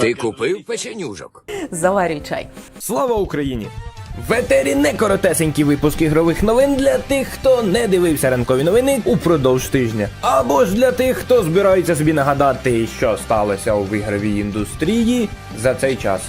Ти купив печенюжок? Заварюй чай. Слава Україні! В етері не коротесенький випуск ігрових новин для тих, хто не дивився ранкові новини упродовж тижня. Або ж для тих, хто збирається собі нагадати, що сталося у ігровій індустрії за цей час.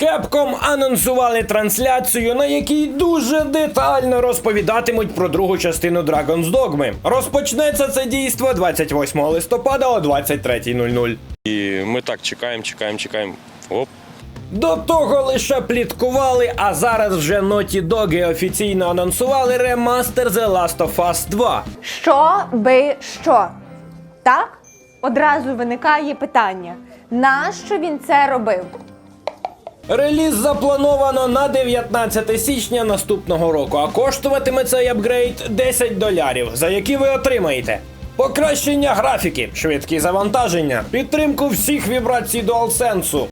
Capcom анонсували трансляцію, на якій дуже детально розповідатимуть про другу частину Dragon's Dogma. Розпочнеться це дійство 28 листопада о 23.00. І ми так чекаємо, чекаємо, чекаємо. Оп. До того лише пліткували, а зараз вже Naughty Dog офіційно анонсували ремастер The Last of Us 2. Що би що? Так? Одразу виникає питання: нащо він це робив? Реліз заплановано на 19 січня наступного року, а коштуватиме цей апгрейд 10 долярів, за які ви отримаєте. Покращення графіки, швидкі завантаження, підтримку всіх вібрацій DualSense,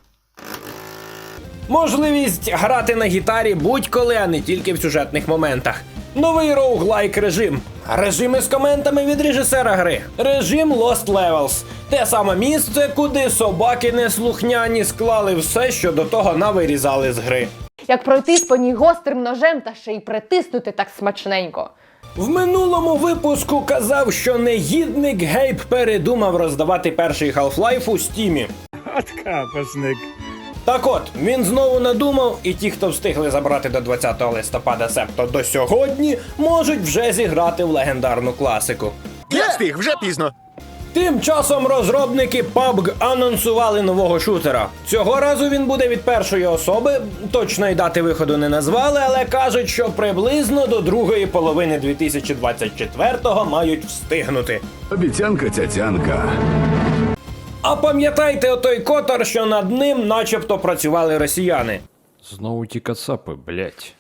Можливість грати на гітарі будь-коли, а не тільки в сюжетних моментах. Новий роуглайк режим. Режими з коментами від режисера гри. Режим Lost Levels. Те саме місце, куди собаки неслухняні склали все, що до того навирізали з гри. Як пройтись по ній гострим ножем та ще й притиснути так смачненько. В минулому випуску казав, що негідник Гейб передумав роздавати перший Half-Life у стімі. Откапасник. Так от, він знову надумав, і ті, хто встигли забрати до 20 листопада, себто до сьогодні, можуть вже зіграти в легендарну класику. Я встиг, вже пізно. Тим часом розробники PUBG анонсували нового шутера. Цього разу він буде від першої особи. Точної дати виходу не назвали, але кажуть, що приблизно до другої половини 2024-го мають встигнути. Обіцянка цяцянка. А пам'ятайте отой котор, що над ним начебто працювали росіяни. Знову ті кацапи, блять.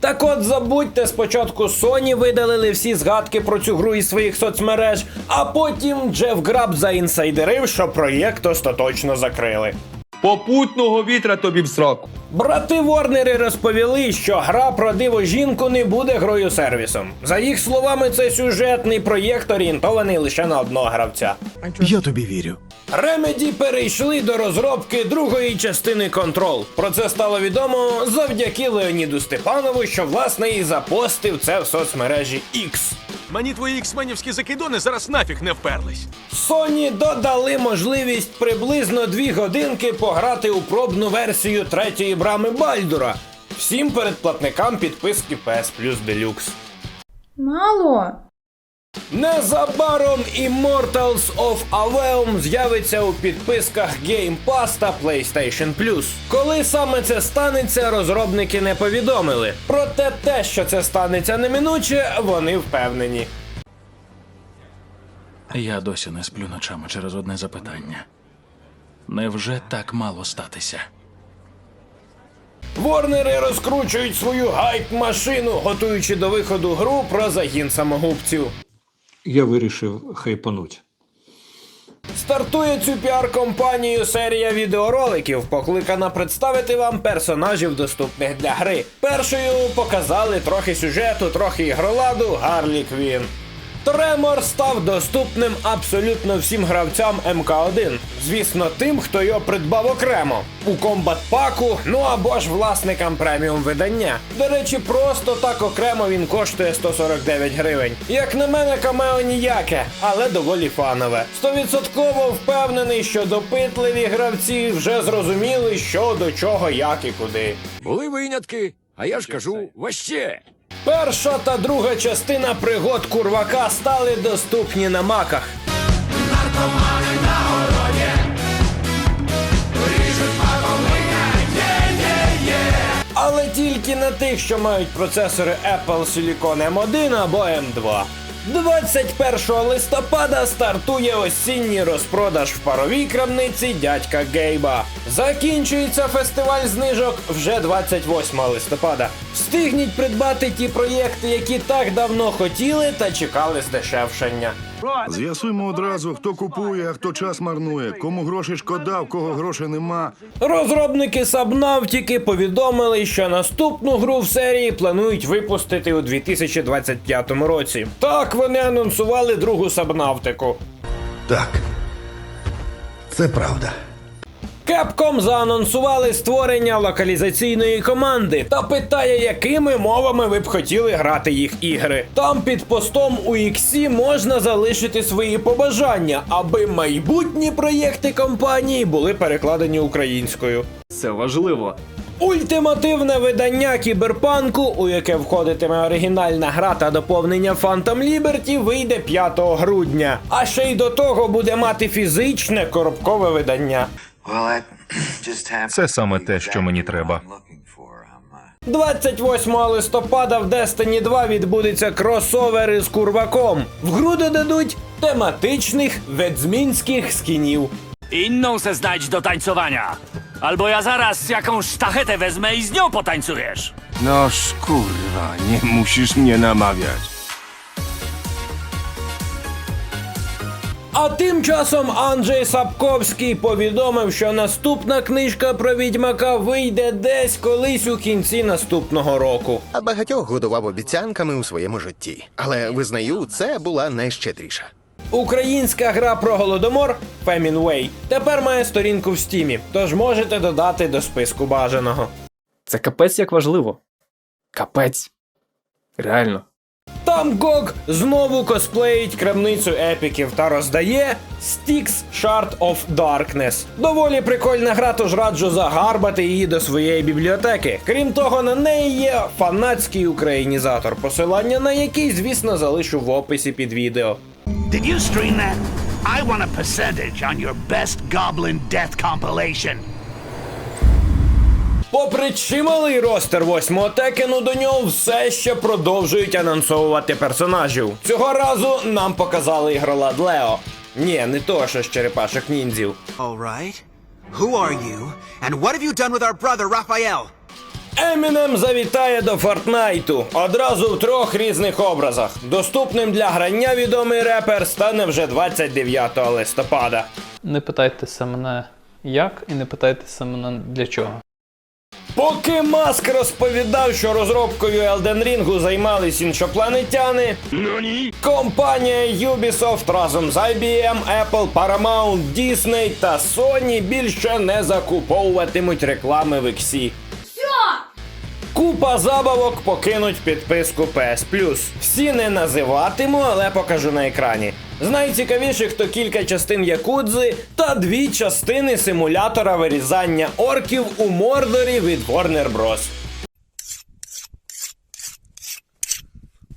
Так от забудьте, спочатку Sony видалили всі згадки про цю гру із своїх соцмереж, а потім Джеф Граб заінсайдерив, що проєкт остаточно закрили. Попутного вітра тобі в сраку. Брати Ворнери розповіли, що гра про диво жінку не буде грою сервісом. За їх словами, це сюжетний проєкт, орієнтований лише на одного гравця. Я тобі вірю. Ремеді перейшли до розробки другої частини Control. Про це стало відомо завдяки Леоніду Степанову, що власне і запостив це в соцмережі X. Мені твої іксменівські закидони зараз нафіг не вперлись. Sony додали можливість приблизно дві годинки пограти у пробну версію третьої брами Бальдура. Всім передплатникам підписки PS Plus Deluxe. Мало. Незабаром Immortals of Aveum з'явиться у підписках Game Pass та PlayStation Plus. Коли саме це станеться, розробники не повідомили. Проте те, що це станеться неминуче, вони впевнені. Я досі не сплю ночами через одне запитання. Невже так мало статися? Ворнери розкручують свою гайп-машину, готуючи до виходу гру про загін самогубців. Я вирішив хайпануть. Стартує цю піар-компанію серія відеороликів, покликана представити вам персонажів, доступних для гри. Першою показали трохи сюжету, трохи ігроладу Гарлі Квін. Тремор став доступним абсолютно всім гравцям МК1. Звісно, тим, хто його придбав окремо у комбат паку, ну або ж власникам преміум видання. До речі, просто так окремо він коштує 149 гривень. Як на мене, камео ніяке, але доволі фанове. Стовідсотково впевнений, що допитливі гравці вже зрозуміли, що до чого, як і куди. Були винятки, а я ж кажу, ваще. Перша та друга частина пригод курвака стали доступні на маках. Але тільки на тих, що мають процесори Apple Silicon M1 або M2. 21 листопада стартує осінній розпродаж в паровій крамниці дядька Гейба. Закінчується фестиваль знижок вже 28 листопада. Встигніть придбати ті проєкти, які так давно хотіли та чекали здешевшення. З'ясуймо одразу, хто купує, а хто час марнує, кому гроші шкода, в кого грошей нема. Розробники Сабнавтіки повідомили, що наступну гру в серії планують випустити у 2025 році. Так вони анонсували другу Сабнавтику. Так. Це правда. Capcom заанонсували створення локалізаційної команди та питає, якими мовами ви б хотіли грати їх ігри. Там під постом у XC можна залишити свої побажання, аби майбутні проєкти компанії були перекладені українською. Це важливо. Ультимативне видання кіберпанку, у яке входитиме оригінальна гра та доповнення Phantom Liberty, вийде 5 грудня. А ще й до того буде мати фізичне коробкове видання. Це саме те, що мені треба. 28 листопада в Destiny 2 відбудеться кросовер із курваком. В гру додадуть тематичних ведзмінських скінів. Inną se znajdź do tańcowania. Albo ja zaraz jakąś sztachetę wezmę i z nią potańcujesz. Noż kurwa, nie musisz mnie namawiać. А тим часом Анджей Сапковський повідомив, що наступна книжка про відьмака вийде десь колись у кінці наступного року. А багатьох годував обіцянками у своєму житті. Але визнаю, це була найщедріша. Українська гра про голодомор Way тепер має сторінку в стімі, тож можете додати до списку бажаного. Це капець як важливо. Капець. Реально. Там Гог знову косплеїть крамницю епіків та роздає Styx Shard of Darkness. Доволі прикольна гра, тож раджу загарбати її до своєї бібліотеки. Крім того, на неї є фанатський українізатор, посилання на який, звісно, залишу в описі під відео. Did you stream that? I want a percentage on your best goblin death compilation. Попри чималий ростер восьмого текену, до нього все ще продовжують анонсовувати персонажів. Цього разу нам показали ігролад Лео. Ні, не того, що з черепашок ніндзів. All right. Who are you? And what have you done with our brother Raphael? Емінем завітає до Фортнайту одразу в трьох різних образах. Доступним для грання відомий репер стане вже 29 листопада. Не питайтеся мене як і не питайтеся мене для чого. Поки Маск розповідав, що розробкою Elden Ring займались іншопланетяни, компанія Ubisoft разом з IBM, Apple, Paramount, Disney та Sony більше не закуповуватимуть реклами в XC. Купа забавок покинуть підписку PS Plus. Всі не називатиму, але покажу на екрані. З найцікавіших то кілька частин Якудзи та дві частини симулятора вирізання орків у Мордорі від Warner Bros.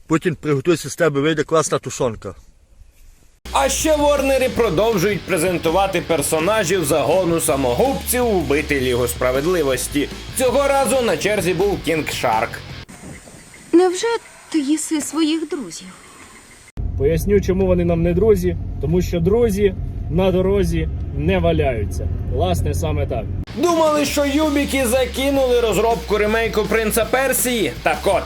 Потім приготуйся з тебе вийде класна тушонка. А ще Ворнери продовжують презентувати персонажів загону самогубців вбити Лігу справедливості. Цього разу на черзі був Кінг Шарк. Невже ти їси своїх друзів? Поясню, чому вони нам не друзі, тому що друзі на дорозі не валяються. Власне, саме так. Думали, що Юбіки закинули розробку ремейку Принца Персії? Так от.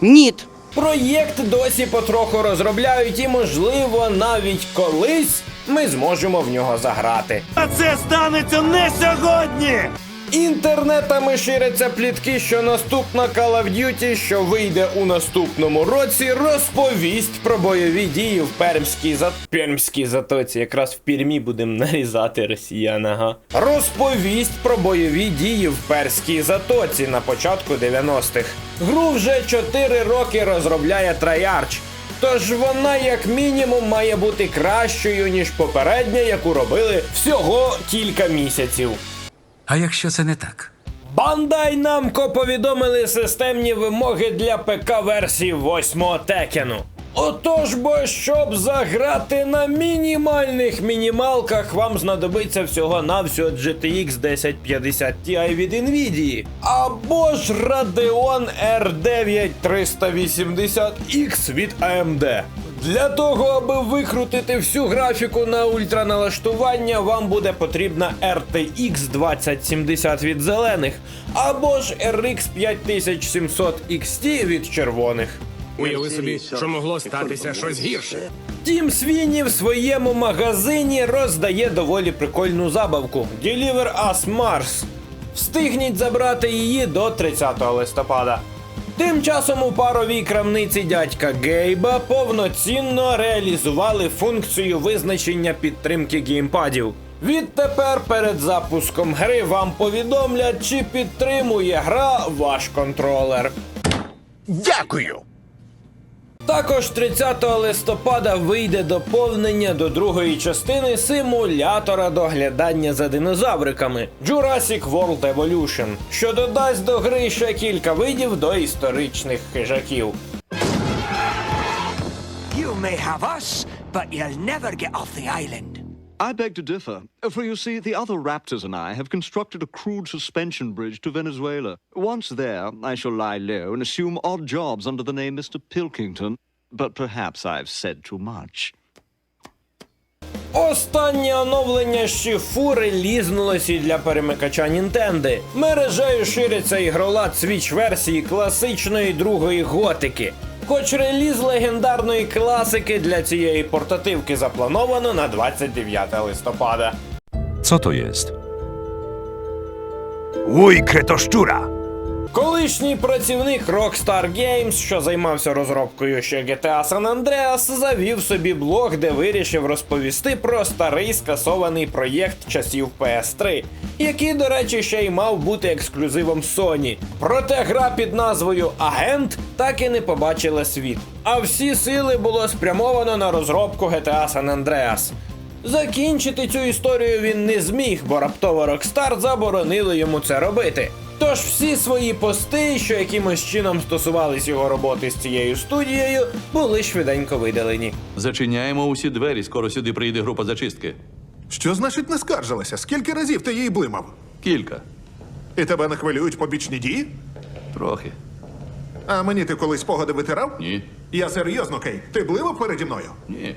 Ніт. Проєкт досі потроху розробляють, і, можливо, навіть колись ми зможемо в нього заграти. А це станеться не сьогодні! Інтернетами ширяться плітки, що наступна Call of Duty, що вийде у наступному році, розповість про бойові дії в Пермській за... Пермській затоці. Якраз в Пермі будемо нарізати росіян, ага. Розповість про бойові дії в Перській затоці на початку 90-х. Гру вже 4 роки розробляє Treyarch. Тож вона, як мінімум, має бути кращою, ніж попередня, яку робили всього кілька місяців. А якщо це не так? Бандай Namco повідомили системні вимоги для ПК версії 8 Текену. Отож бо, щоб заграти на мінімальних мінімалках, вам знадобиться всього-навсього GTX 1050 Ti від Nvidia. Або ж Radeon R9 380X від AMD. Для того, аби викрутити всю графіку на ультраналаштування, вам буде потрібна RTX 2070 від зелених, або ж RX 5700 XT від червоних. Уяви собі, що могло статися щось гірше. Тім Свіні в своєму магазині роздає доволі прикольну забавку Deliver Us Mars. Встигніть забрати її до 30 листопада. Тим часом у паровій крамниці дядька Гейба повноцінно реалізували функцію визначення підтримки геймпадів. Відтепер перед запуском гри вам повідомлять, чи підтримує гра ваш контролер. Дякую! Також 30 листопада вийде доповнення до другої частини симулятора доглядання за динозавриками Jurassic World Evolution, що додасть до гри ще кілька видів до історичних хижаків. You may have us, but you'll never get off the island. I beg to differ, for you see, the other raptors and I have constructed a crude suspension bridge to Venezuela. Once there, I shall lie low and assume odd jobs under the name Mr. Pilkington. But perhaps I've said too much. Останнє оновлення шифу релізнулось і для перемикача Нінтенди. Мережею шириться ігролад свіч версії класичної другої готики. Хоч реліз легендарної класики для цієї портативки заплановано на 29 листопада. Co to jest? Uj, kretoszczura! Колишній працівник Rockstar Games, що займався розробкою ще GTA San Andreas, завів собі блог, де вирішив розповісти про старий скасований проєкт часів PS3, який, до речі, ще й мав бути ексклюзивом Sony. Проте гра під назвою Агент так і не побачила світ. А всі сили було спрямовано на розробку GTA San Andreas. Закінчити цю історію він не зміг, бо раптово Rockstar заборонили йому це робити. Тож всі свої пости, що якимось чином стосувались його роботи з цією студією, були швиденько видалені. Зачиняємо усі двері, скоро сюди прийде група зачистки. Що значить не скаржилася? Скільки разів ти її блимав? Кілька. І тебе не хвилюють побічні дії? Трохи. А мені ти колись спогади витирав? Ні. Я серйозно, Кей. Ти блимав переді мною? Ні.